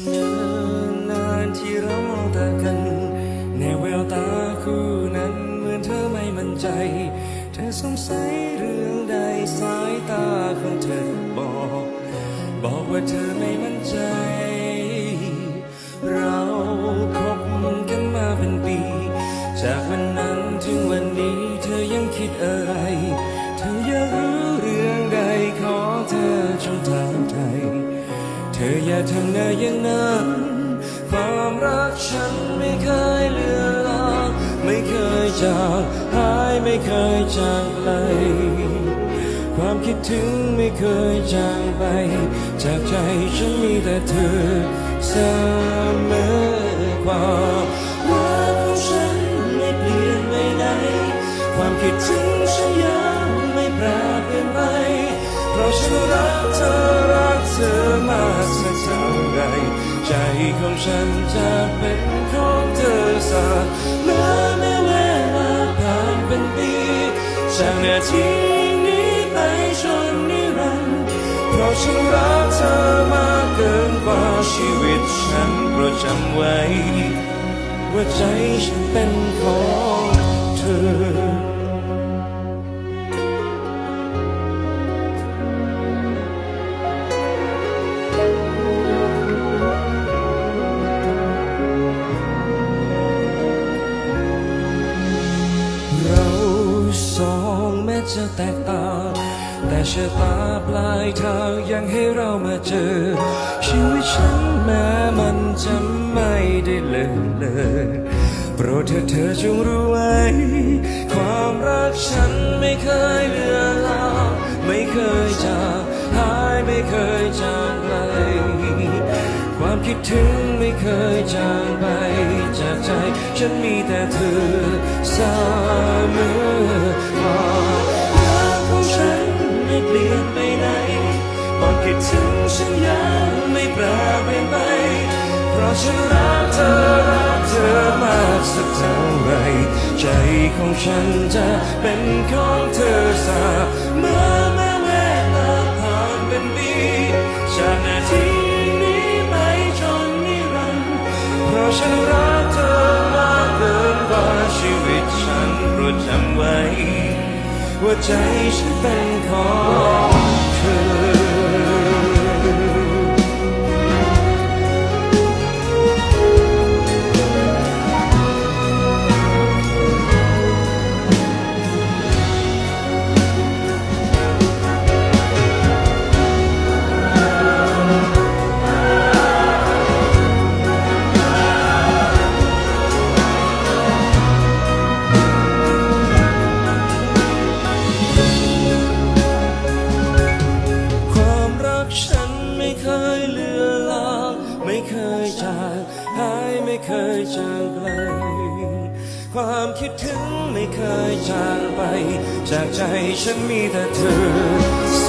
เนิ่นนานที่เรามองตากัน ในแววตาคู่นั้นเหมือนเธอไม่มั่นใจ เธอสงสัยเรื่องใดสายตาของเธอบอก บอกว่าเธอไม่มั่นใจ ทำหน้าอย่างนั้น ความรักฉันไม่เคยเลือนลางไม่เคยจางหายไม่เคยจางไกลความคิดถึงไม่เคยจางไป จากใจฉันมีแต่เธอเสมอความรักของฉันไม่เปลี่ยนไปไหนความคิดถึงฉันยังไม่แปรเปลี่ยนไปเพราะฉันรักเธอ เธอมากสักเท่าไรใจของฉันจะเป็นของเธอสักเมื่อแม้เวลาผ่านเป็นปีจากนาทีนี้ไปจนนิรันดร์เพราะฉันรักเธอมากเกินกว่าชีวิตฉันโปรดจำไว้ว่าใจฉันเป็นของเธอ จะแตกต่างแต่ชะตาปลายทางยังให้เรามาเจอ ชีวิตฉันแม้มันจะไม่ได้เลิศเลยโปรดเธอเธอจงรู้ไว้ ความรักฉันไม่เคยเลือนลาไม่เคยจางหายไม่เคยจางไกลความคิดถึงไม่เคยจางไป จากใจ ฉันมีแต่เธอเสมอควา คิดถึงฉันยังไม่แปรเปลี่ยนไป เพราะฉันรักเธอรักเธอมากสักเท่าไร ใจของฉันจะเป็นของเธอสาเมื่อแม้เวลาผ่านเป็นปีจากนาทีนี้ไปจนนิรันดร์เพราะฉันรักเธอมากเกินกว่าชีวิตฉันโปรดจำไว้ ว่าใจฉันเป็นของ ไม่เคยจางไกล ความคิดถึงไม่เคยจางไป จากใจฉันมีแต่เธอเส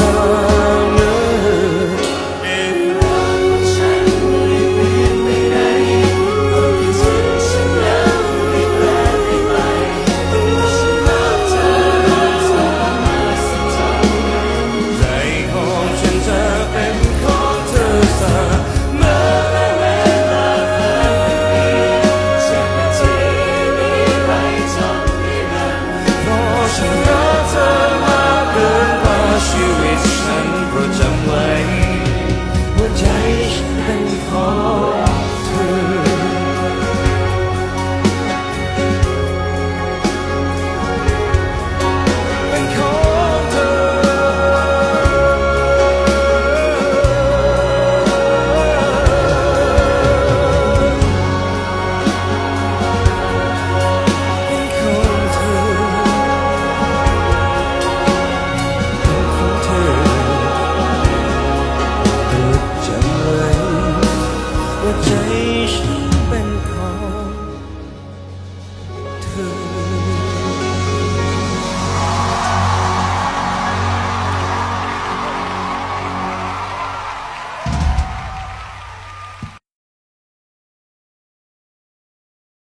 我最深。